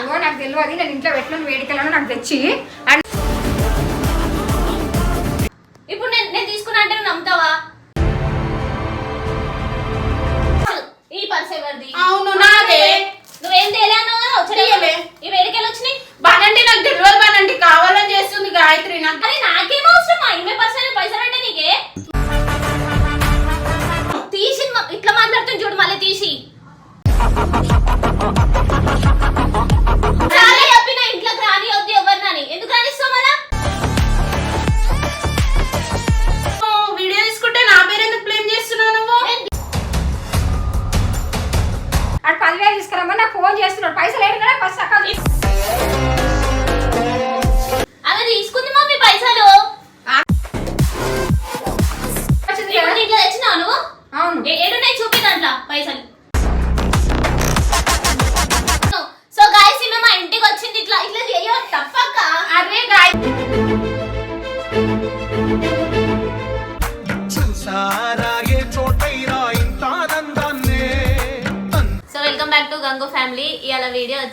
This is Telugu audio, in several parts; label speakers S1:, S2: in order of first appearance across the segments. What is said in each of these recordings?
S1: ఇగో నాకు తెలియదు నేను ఇంట్లో పెట్టిన వేడికలను నాకు తెచ్చి. అండ్
S2: ఇప్పుడు నేను నేను తీసుకున్నా అంటే నువ్వు నమ్ముతావా? ఈ పర్స్ ఎవరిది?
S3: అవును నాదే.
S2: నువ్వేం తేలేను
S3: తీయలే.
S2: ఈ వేడికెళ్ళి వచ్చినాయి?
S3: బానండి నాకు తెలియదు బానండి. కావాలని చేస్తుంది గాయత్రి నాకు
S2: అరే నాకేం అవసరం ఇరవై పర్సెంట్ పైసలు అంటే నీకే? తీసి ఇట్లా మాట్లాడుతుంది చూడు మళ్ళీ తీసి.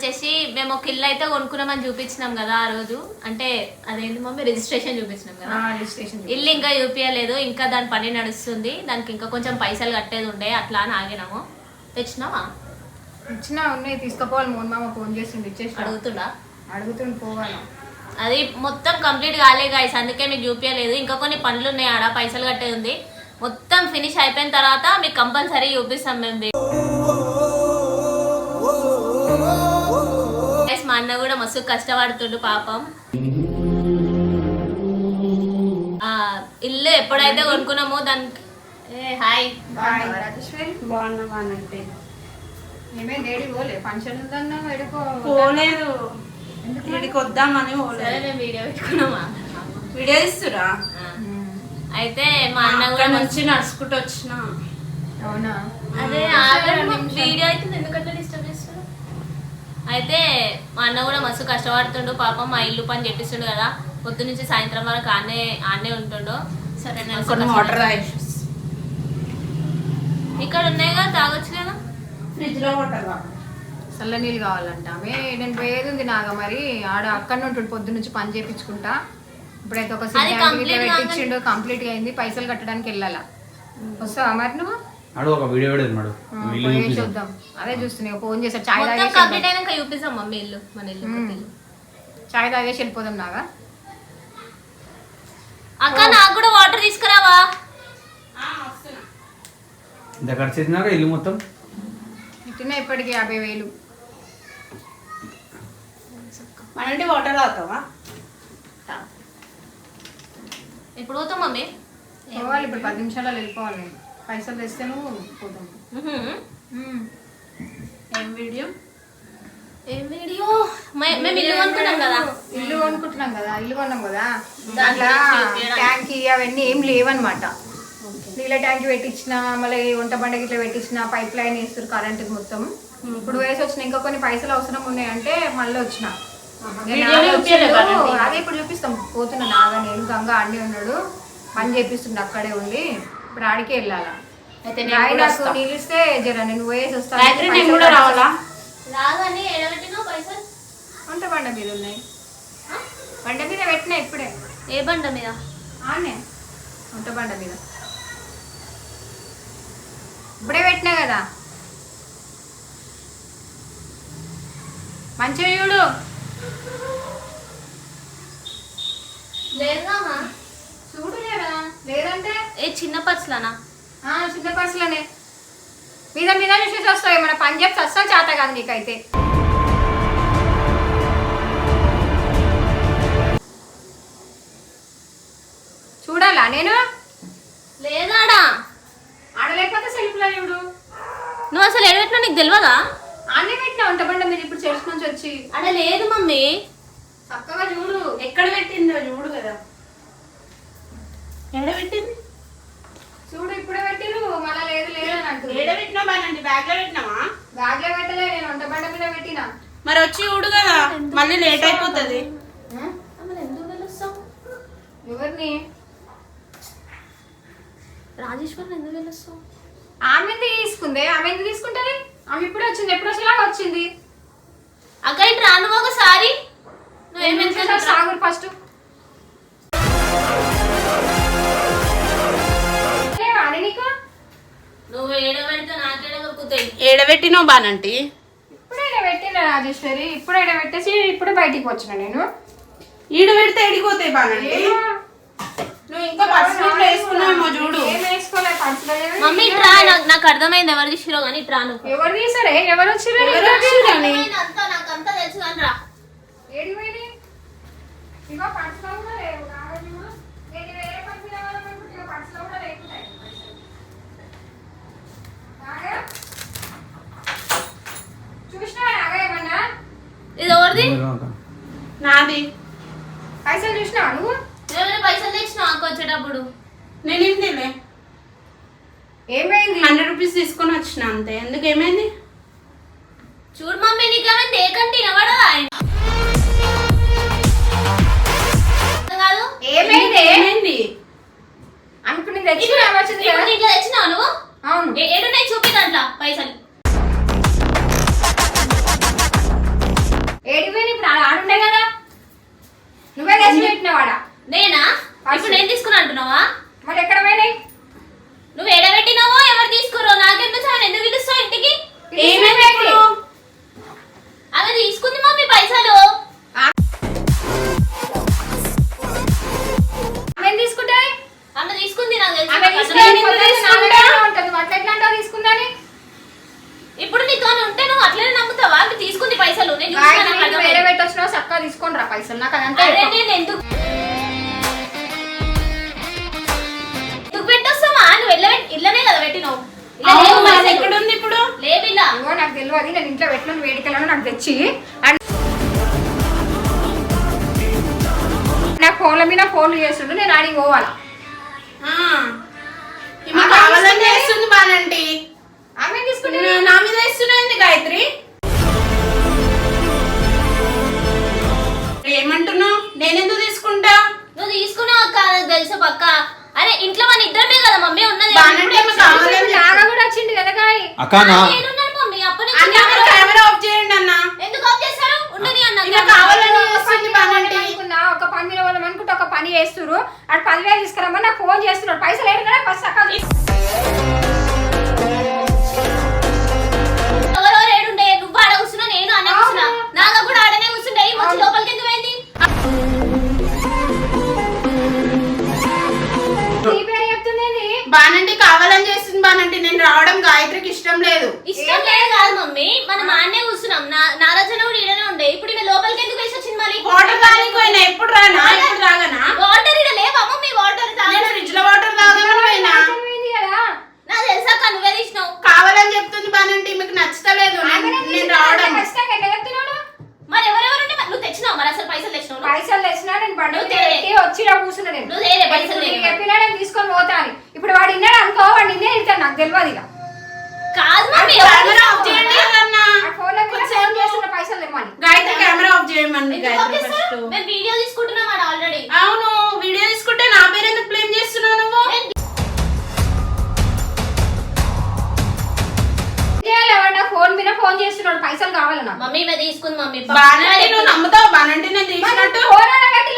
S2: వచ్చేసి మేము ఒక ఇల్లు అయితే కొనుక్కున్నామని చూపించినాం కదా ఆ రోజు. అంటే అదేంటి మమ్మీ? రిజిస్ట్రేషన్ చూపించినాం కదా.
S1: రిజిస్ట్రేషన్
S2: ఇల్లు ఇంకా చూపించలేదు ఇంకా దాని పని నడుస్తుంది. దానికి ఇంకా కొంచెం పైసలు కట్టేది ఉండే. అట్లా అని ఆగినాము. తెచ్చినావా?
S1: ఇచ్చిన ఉన్నాయి. తీసుకుపోవాలి. మోన్ మామ ఫోన్ చేసిండు ఇచ్చేసి
S2: అడుగుతుండా?
S1: అడుగుతుంది. పోవాలి.
S2: అది మొత్తం కంప్లీట్ కాలే గాయస్ అందుకే మీకు చూపించలేదు ఇంకా కొన్ని పనులు ఉన్నాయి. ఆడ పైసలు కట్టేది ఉంది. మొత్తం ఫినిష్ అయిపోయిన తర్వాత మీకు కంపల్సరీ చూపిస్తాం మేము మా అన్న కూడా మస్తు కష్టపడుతుండు పాపం. ఆ, ఇల్లు ఎప్పుడైతే కొనుక్కున్నామో దానికి ఏ హాయ్.
S3: పోలేదు. వీడికి వద్దామని
S2: సరే
S3: పోలేదు
S2: మేము వీడియో పెట్టుకున్నామా?
S3: వీడియో ఇస్తురా.
S2: అయితే మా అన్న కూడా
S3: నుంచి నడుచుకుంటూ వచ్చిన.
S1: అవునా?
S2: అదే ఆగండి. వీడియో అయితే ఎందుకంటే అయితే మా అన్న కూడా మస్తు కష్టపడుతుండు. పాపం మా ఇల్లు పని చెప్పిస్తుండు కదా. పొద్దు నుంచి సాయంత్రం వరకు ఆనే ఆనే ఉంటుండు. సరే
S3: వాటర్
S2: ఇక్కడ ఉన్నాయి కదా తాగొచ్చు కదా.
S3: ఫ్రిడ్జ్లో వాటర్
S1: చల్ల నీళ్ళు కావాలంట. ఆమె నేను పోయేది ఉంది నాగా మరి. ఆడ అక్కడ ఉంటుంది పొద్దు నుంచి పని చేపించుకుంటా ఇప్పుడైతే ఒక పెట్టించిండు కంప్లీట్గా అయింది. పైసలు కట్టడానికి వెళ్ళాలా. వస్తావా మరి నువ్వు?
S4: అడు ఒక వీడియో
S1: ఆ,
S4: ఇల్లు
S1: పోయి
S4: చూపిస్తాం
S1: చూద్దాం. అదే చూస్తున్నా ఫోన్ చేసా చాయ్
S2: మొత్తం
S1: తాగేసి
S2: కంప్లీట్. అయినాక చూపిస్తాం మమ్మీ ఇల్లు మన ఇల్లు.
S1: చాయ్ తాగేసి వెళ్ళిపోదాం నాగా.
S2: అక్క నాకు కూడా వాటర్ తీసుకురావా?
S4: ఇంత ఖర్చు అవుతున్నాక ఇల్లు మొత్తం?
S1: ఇట్టినా ఇప్పటికి యాభై వేలు.
S3: మనంటే వాటర్ తాగుతావా?
S2: ఎప్పుడు పోతాం మమ్మీ?
S1: పోవాలి ఇప్పుడు పది నిమిషాలలో వెళ్ళిపోవాలి నేను. పైసలు తెస్తే నువ్వు పోతాం
S2: ఉహుం.
S1: ఉమ్.
S3: ఏం వీడియో?
S2: ఏం వీడియో? మే- మేము ఇల్లు కొనుక్కున్నాం కదా.
S1: ఇల్లు కొనుక్కుంటున్నాం కదా ఇల్లు కొన్నాం కదా.
S2: దాంట్లో.
S1: ట్యాంక్ అవన్నీ ఏం లేవన్నమాట. నీళ్ళ ట్యాంక్ పెట్టించిన మళ్ళీ వంట బండకి ఇట్లా పెట్టించిన పైప్ లైన్ వేస్తారు కరెంట్ మొత్తం. ఇప్పుడు వేసి వచ్చిన ఇంకా కొన్ని పైసలు అవసరం ఉన్నాయంటే మళ్ళీ వచ్చిన. అదే ఇప్పుడు చూపిస్తాం. పోతున్నా నాగా నేను గంగా అన్నీ ఉన్నాడు. పని చేపిస్తుండే అక్కడే ఉండి. ఇప్పుడు ఆడికే వెళ్ళాలా?
S3: అయితే నేను
S1: ఇస్తే జర నేను పోయేసి వస్తాను
S3: గాయత్రి నేను
S1: పైసలు
S3: కూడా రావాలా?
S2: రాగానే ఎడబెట్టినావు పైసలు?
S1: వంట బండ మీద ఉన్నాయి. బండ మీద పెట్టినా ఇప్పుడే.
S2: ఏ బండ మీద?
S1: ఆనే వంట బండ మీద. ఇప్పుడే పెట్టినా కదా. మంచిగా చూడు.
S2: లేదా
S1: లేదంటే?
S2: ఏ చిన్న పర్సులానా?
S1: ఆ, చిన్న పర్సులనే. మీద మీద చూసేసి వస్తాయి మన పని చెప్తే వస్తావు చేత కాదు నీకైతే. చూడాలా నేను?
S2: లేదాడా?
S1: ఆడలేకపోతే సెల్ఫ్లో చూడు.
S2: నువ్వు అసలు ఎడబెట్టినా నీకు తెలియదా
S1: అన్నీ పెట్టినా వంట బండ మీద ఇప్పుడు చర్చ్ నుంచి వచ్చి.
S2: అడ లేదు మమ్మీ.
S1: చక్కగా చూడు.
S3: ఎక్కడ పెట్టిందో చూడు కదా. ఎక్కడ పెట్టింది?
S1: చూడు ఇప్పుడే పెట్టిరు మళ్ళా లేదు లేదు అని అంటుంది
S3: ఏడ పెట్టినా బానండి బ్యాగ్లో పెట్టినావా?
S1: బ్యాగ్లో పెట్టలే నేను వంట బండ మీద పెట్టినా.
S3: మరి వచ్చి చూడు కదా మళ్ళీ లేట్ అయిపోతుంది.
S1: ఎవరిని?
S2: రాజేశ్వరిని ఎందుకు వెళ్ళొస్తావు
S1: ఆమె ఎందుకు తీసుకుంది? ఆమె ఎందుకు తీసుకుంటది? ఆమె ఇప్పుడు వచ్చింది ఎప్పుడు వచ్చేలాగా వచ్చింది?
S2: అక్క ఇటు రా నువ్వేం
S1: సాగురు ఫస్ట్
S3: ఏడబెట్టినావు బానంటి?
S1: ఇప్పుడే పెట్టిన రాజేశ్వరి ఇప్పుడే పెట్టేసి ఇప్పుడు బయటికి వచ్చిన నేను.
S3: ఈడ పెడితే ఎడిపోతాయి బానంటి నువ్వు ఇంకా వేసుకున్నావేమో చూడు.
S1: ఏం వేసుకోలే పర్సులో ఏమి
S2: మమ్మీ ట్రా నాకు నాకు అర్థమైంది ఎవరు తీసిరో కానీ ట్రా నువ్వు.
S1: ఎవరు తీసారే? ఎవరు వచ్చిర్రు?
S3: ఎవరు
S1: నీకు?
S3: వచ్చిర్రని?
S2: అంతా నాకు అంతా తెలుసు కానీ రా.
S1: ఏడికి పోయింది? ఇగో పర్సులో కూడా లేవు కావాలేమో. నేను వేరే పర్సు కావాలనుకుంటే ఇగో పర్సులో కూడా లేకుంటాయి పైసలు. నాగా? చూసినావా నాగా ఏమన్నా
S2: ఇది ఎవరిది?
S3: నాది.
S1: పైసలు చూసినావా నువ్వు?
S2: ఏమైనా పైసలు తెచ్చినావు అక్క వచ్చేటప్పుడు?
S3: నేనేం తిలే
S1: ఏమైంది?
S3: హండ్రెడ్ రూపీస్ తీసుకొని వచ్చిన అంతే. ఎందుకు ఏమైంది?
S2: చూడు మమ్మీ నీకేమైనా దేకంటే వినబడదా అర్థం కాదు?
S1: ఏమైంది?
S3: ఏమైంది?
S1: అనుకుని తెచ్చిన
S2: నీకు తెచ్చినావు నువ్వు?
S1: అవును.
S2: ఏ- ఏడున్నాయి చూపి దాంట్లో పైసలు.
S1: ఏడికి పోయిన ఇప్పుడు ఆడ- ఆడుండే కదా. నువ్వే తెచ్చి పెట్టినవాడా?
S2: నేనా? ఇప్పుడు నేను తీసుకున్నా అంటున్నావా?
S1: మరి ఎక్కడ పోయినాయి?
S2: నువ్వు ఎడబెట్టినావో ఎవరు తీసుకురో నాకెందుకు చాలా ఎందుకు పిలుస్తావు ఇంటికి? అవి తీసుకుంది మమ్మీ పైసలు.
S1: ఆమె తీసుకుంటే?
S2: ఆమె తీసుకుంది నాకు తెలుసు.
S1: ఆమె తీసుకుంటే ఉంటుంది. అట్లా ఎట్లా అంటావు తీసుకుందని?
S2: ఇప్పుడు నీతో ఉంటే నువ్వు అట్లనే నమ్ముతావా? అవి తీసుకుంది పైసలు. నేను నాకు
S1: వేరే
S2: అర్థమైంది.
S1: పెట్టొచ్చినావు చక్కగా తీసుకొని రా పైసలు. నాకు అదంతా
S2: అరే. నేను ఎందుకు ఎందుకు పెట్టొస్తావా? నువ్వు వెళ్ళ ఇల్లనే కదా పెట్టినావు. ఇలా
S3: అవును,
S2: లేవు
S3: మరి
S2: పైసలు.
S3: ఎక్కడ ఉంది ఇప్పుడు?
S2: లేవు ఇలా
S1: ఇదిగో నాకు తెలియదు. నేను ఇంట్లో పెట్టిన వేడికలను నాకు తెచ్చి. అండ్ నా ఫోన్ల మీద ఫోన్లు చేస్తుండు. నేను ఆడికి పోవాలా?
S3: ఆ. ఈమె కావాలని చేస్తుంది బానంటి
S1: ఆమె తీసుకుంటే
S3: నా- మీద వేస్తున్నాయింది గాయత్రి? ఏమంటున్నావు? నేనెందుకు తీసుకుంటా?
S2: నువ్వు తీసుకున్నావు అక్క నాకు తెలుసు పక్క. అరే ఇంట్లో మన ఇద్దరమే కదా మమ్మీ ఉన్నది.
S3: కావాలని
S1: నాగా కూడా వచ్చింది కదా గాయ.
S4: అక్క నా
S2: నేనున్నాను మమ్మీ. అప్పటి
S3: అన్న
S2: నుంచి
S3: మీరు కెమెరా ఆఫ్ చేయండి అన్న.
S2: ఎందుకు ఆఫ్ చేశారు ఉండని అన్న
S3: ఈమె కావాలని
S1: పని
S3: బానంటి
S1: అనుకున్నా. ఒక పని మీద అనుకుంటే ఒక పని చేస్తున్నారు అటు పదివేలు తీసుకురమ్మని నాకు ఫోన్ చేస్తున్నాడు. పైసలు ఏంటి కదా ఫస్ట్ అక్క
S2: వచ్చి లోపలికి ఎందుకు పోయింది?
S3: బానంటి కావాలని చేస్తుంది బానంటి నేను రావడం గాయత్రికి ఇష్టం లేదు.
S2: ఇష్టం లేదు కాదు మమ్మీ. మనం ఆడనే కూర్చున్నాం. నా- నాగార్జున కూడా ఈడనే ఉండే. ఇప్పుడు ఈమె లోపలికి ఎందుకు వేసి వచ్చింది మరి
S3: వాటర్ తాగడానికి పోయినా? ఎప్పుడు రానా? ఎప్పుడు తాగనా?
S2: వాటర్ ఈడ లేవా మమ్మీ? వాటర్
S3: నేను ఫ్రిడ్జ్లో వాటర్ తాగమని పోయినా?
S2: నాకు తెలుసాక నువ్వే తీసినావు.
S3: కావాలని చెప్తుంది బానంటి మీకు నచ్చలేదు నేను- రావడం.
S1: ఖచ్చితంగా ఎట్లా?
S2: మరి ఎవరెవరుంటే మరి? నువ్వు తెచ్చినావు మరి అసలు పైసలు తెచ్చినావు?
S1: పైసలు తెచ్చినా నేను బండి వచ్చి ఇలా కూర్చున్నా నేను.
S2: నువ్వు తేలే, పైసలు
S1: చెప్పినా నేను తీసుకొని పోతాను ఇప్పుడు వాడు విన్నాడు అనుకో వాడు నిన్నే ఇస్తాడు నాకు తెలియదు ఇక.
S2: కాదు
S3: కెమెరా ఆఫ్ చేయండి?
S1: ఫోన్ చేస్తున్న పైసలు
S3: గాయత్రి కెమెరా ఆఫ్ చేయమండి గాయత్రి? ఫస్ట్
S2: వీడియో తీసుకుంటున్నాం ఆల్రెడీ
S3: అవును వీడియో తీసుకుంటే నా పేరు ఎందుకు బ్లేమ్ చేస్తున్నావు నువ్వు?
S1: నా ఫోన్ మీద ఫోన్ చేస్తున్నాడు పైసలు కావాలి నాకు?
S2: మమ్మీ తీసుకుంది మమ్మీ.
S3: నువ్వు నమ్ముతావు? బానంటే నేను తీసినట్టు?
S1: ఫోన్ అనగట్టి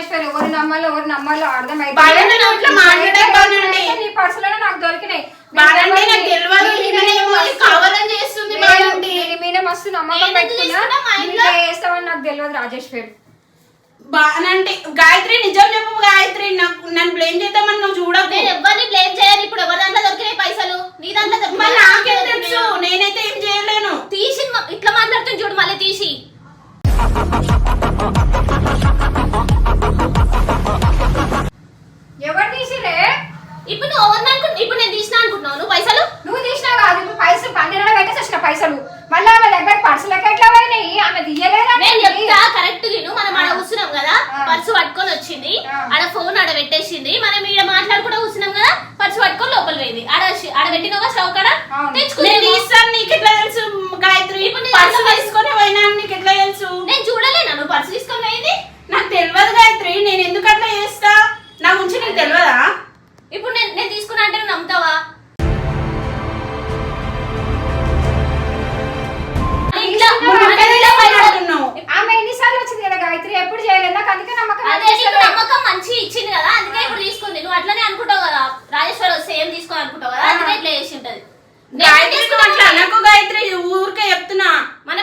S1: రాజేశ్వరి ఎవరు నమ్మాలో ఎవరు నమ్మాలో
S3: బాగానే.
S1: నీ పర్సులోనే నాకు దొరికినాయి. మీద మస్తు నమ్మకం పెట్టుకున్నా. నాకు తెలియదు
S3: బానంటే గాయత్రి నిజం చెప్పు గాయత్రి. నాకు నన్ను బ్లేమ్ చేద్దామని నువ్వు చూడకు.
S2: నేను ఎవరిని బ్లేమ్ చేయను. ఇప్పుడు ఎవరి దాంట్లో దొరికినాయి పైసలు? నీ దాంట్లో
S3: నాకేం తెలుసు?
S2: దొరికినాయా?
S3: నేనైతే ఏం చేయలేను.
S2: తీసి ఇట్లా మాట్లాడుతుంది చూడు మళ్ళీ తీసి. వచ్చింది. ఆడ ఫోన్ ఆడ పెట్టేసింది. మనం ఈడ మాట్లాడుకుంటూ కూర్చున్నాం కదా పర్సు పట్టుకొని లోపల పోయింది. ఆడ ఆడ పెట్టినవా స్టవ్ కాడ? తెచ్చుకుని
S3: ఇస్తాను నీకు ఎట్లా తెలుసు గాయత్రి?
S2: ఇప్పుడు నీ
S3: పర్సు
S2: దాంట్లో
S3: తీసుకొని పోయినా నీకు ఎట్లా తెలుసు?
S2: నేను చూడలేను? నువ్వు పర్సు తీసుకొని పోయింది?
S3: నాకు తెలియదు గాయత్రి నేను ఎందుకు అట్లా చేస్తా? నా గురించి నీకు తెలియదా?
S2: ఇప్పుడు నేను నేను తీసుకున్నా అంటే నువ్వు నమ్ముతావా ఇట్లా.
S1: ఎన్నిసార్లు వచ్చింది కదా గాయత్రి? ఎప్పుడు చేయలేదు. నాకు అందుకే నమ్మకం
S2: అదే నీకు. నమ్మకం మంచి ఇచ్చింది కదా అందుకే ఇప్పుడు తీసుకుంది. నువ్వు అట్లనే అనుకుంటావు కదా రాజేశ్వర సేమ్ తీసుకో అనుకుంటావు కదా అందుకే ఇట్లా చేసి ఉంటది.
S3: గాయత్రి నువ్వు? అట్లా అనకు గాయత్రి ఊరికే చెప్తున్నా.
S2: మనం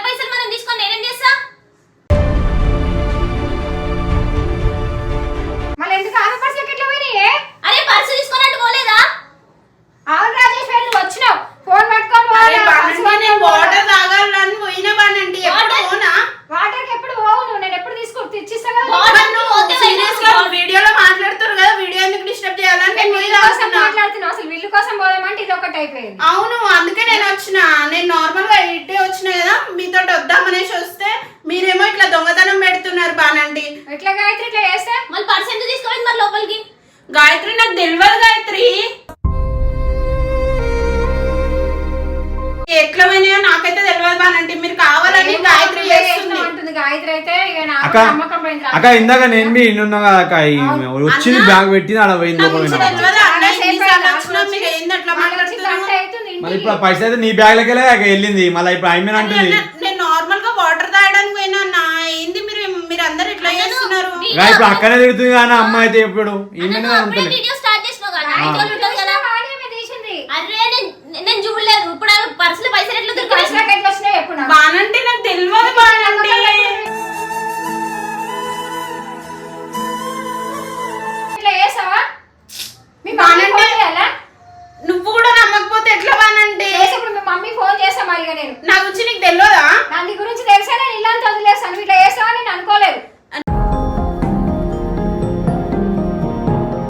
S3: వద్దామనేసి వస్తే మీరేమో ఇట్లా దొంగతనం పెడుతున్నారు బానండి.
S1: ఎట్లా గాయత్రి ఇట్లా చేస్తే?
S2: మళ్ళీ పర్సు ఎందుకు తీసుకోవాలి మరి లోపలికి?
S3: గాయత్రి నాకు తెలియదు గాయత్రి. ఎట్లా పోయినాయో నాకైతే తెలియదు బానండి. మీరు కావాలని గాయత్రి చేస్తుంది.
S1: చేసినావు అంటుంది. గాయత్రి అయితే ఇక నాకు
S4: అక్క
S1: నమ్మకం పోయింది
S4: అక్క ఇందాక నేను మీ ఇన్నున్నా కదా అక్క? ఈ వచ్చింది
S3: అన్న,
S4: బ్యాగ్ పెట్టింది ఆడ పోయింది
S3: నా
S4: లోపల
S3: గురించి
S4: పోయినా.
S3: తెలియదు అన్న
S1: చాలా సేపు
S3: ఎన్నిసార్లు
S1: అయింది,
S3: వచ్చినా మీరు ఏంది అట్లా
S1: మళ్ళీ వచ్చి గంట
S3: మాట్లాడుతున్నారు
S1: అవుతుంది
S4: మరి
S1: ఇంటికి.
S4: ఇప్పుడు ఆ పైసలు అయితే నీ బ్యాగ్ లకే వెళ్ళింది. మళ్ళీ ఇప్పుడు ఆమె అంటుంది.
S3: అన్న, నేను నార్మల్గా వాటర్ తాగడానికి పోయినా అన్న ఏంది మీరు చేస్తున్నారు
S4: ఇప్పుడు అక్కనే తిడుతుంది కానీ అమ్మ అయితే ఇప్పుడు ఈమెనే
S2: అన్నను అప్పుడే
S4: అనుకోలేదు
S2: వీడియో స్టార్ట్ చేసినావు కదా
S1: గాయత్రి
S2: ఇంట్లో ఉంటుంది కదా.
S1: చూసినా వాడే ఆమె తీసింది?
S2: అరే నేను నేను చూడలేదు. ఇప్పుడు పైసలు ఎట్లా.
S3: బానంటే నాకు తెలియదు బానంటే.
S1: మీ
S3: నువ్వు కూడా నమ్మకపోతే ఎట్లా బానంటే?
S1: మీ మమ్మీ ఫోన్ చేస్తా మరి ఇక నేను.
S3: నా గురించి నీకు తెలియదా
S1: నా నీ గురించి తెలిసే నేను ఇల్లంతా వదిలేస్తాను. ఇట్లా చేస్తావని నేను అనుకోలేదు.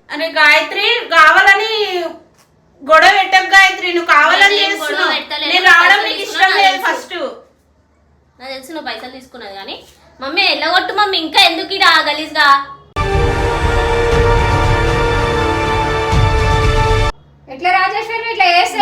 S3: అరే గాయత్రి కావాలని గొడవ పెట్టకు గాయత్రి నువ్వు కావాలని చేస్తున్నావు. నేను రావడం నీకు ఇష్టం లేదు ఫస్ట్.
S2: నాకు తెలిసి నువ్వు పైసలు తీసుకున్నది కానీ. మమ్మీ ఎల్లగొట్టు మమ్మీ ఇంకా ఎందుకు ఇడ గలీజ్గా?
S1: ఎట్లా రాజేశ్వరి ఇట్లా చేస్తే?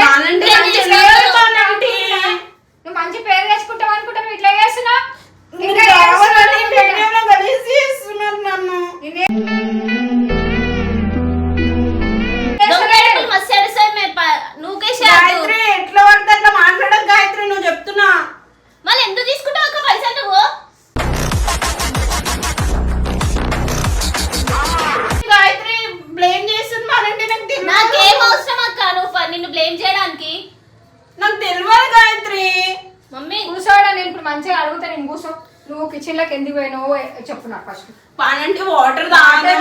S1: మంచిగా అడుగుతా నేను కూర్చో. నువ్వు కిచెన్లోకి ఎందుకు పోయినావు చెప్పు నాకు ఫస్ట్
S3: బానంటే వాటర్ తాగాలి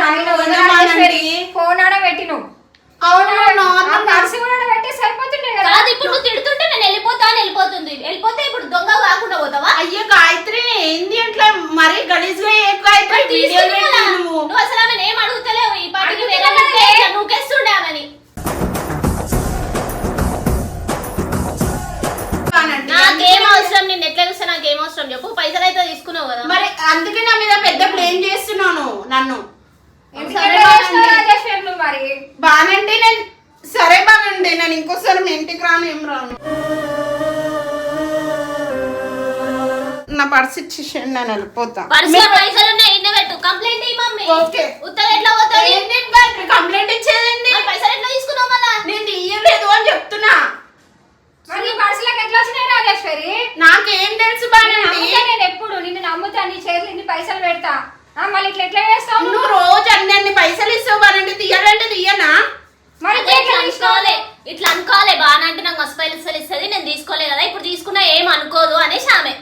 S1: ఫోన్ ఆడ పెట్టి కూడా సరిపోతుండే కదా.
S2: కాదు ఇప్పుడు నువ్వు తిడుతుంటే నేను వెళ్ళిపోతా అని వెళ్ళిపోతుంది. వెళ్ళిపోతే ఇప్పుడు దొంగ కాకుండా పోతావా?
S3: అయ్యో గాయత్రి ఏంది అట్లా? మరీ గలీజ్గా ఏ గాయత్రి నువ్వు?
S2: అసలు ఆమె ఏం అడుగుతలేవు? ఈ పాటికి ఆమెని. నాకేం అవసరం? నిన్ను ఎట్లా చూస్తే నాకేం అవసరం చెప్పు పైసలు అయితే తీసుకున్నావు కదా.
S3: మరి అందుకే నా మీద పెద్ద బ్లేమ్ చేస్తున్నాను నన్ను.
S1: మరి.
S3: బానంటే నేను సరే బానండి నేను ఇంకోసారి మీ ఇంటికి రాను ఏం రాను. నా పర్స్ ఇచ్చేసేయండి నేను వెళ్ళిపోతా.
S2: పర్సులో పైసలు ఉన్నాయి ఇన్న పెట్టు. కంప్లైంట్ ఇయ్యి మమ్మీ.
S3: ఓకే.
S2: ఉత్తగా ఎట్లా పోతుంది?
S3: కంప్లైంట్ ఇచ్చేదండి
S2: పైసలు ఎట్లా తీసుకున్నావు మళ్ళా?
S3: నేను తీయలేదు అని చెప్తున్నా.
S1: మరి నీ పర్సులకు ఎట్లా వచ్చినాయి రాజేశ్వరి?
S3: నాకేం తెలుసు అమ్ముతా నీ చేతులు ఇన్ని పైసలు పెడతా.
S1: మళ్ళీ ఇట్లా ఎట్లా చేస్తావు
S3: నువ్వు రోజు అన్ని అన్ని పైసలు ఇస్తావు బానంటే తీయాలంటే తీయనా?
S1: మరి
S2: ఇట్లా తీసుకోవాలి ఇట్లా అనుకోవాలి బాగా అంటే నాకు మస్తు పైసలు ఇస్తుంది నేను తీసుకోలే కదా ఇప్పుడు తీసుకున్నా ఏం అనుకోదు అనేసి ఆమె.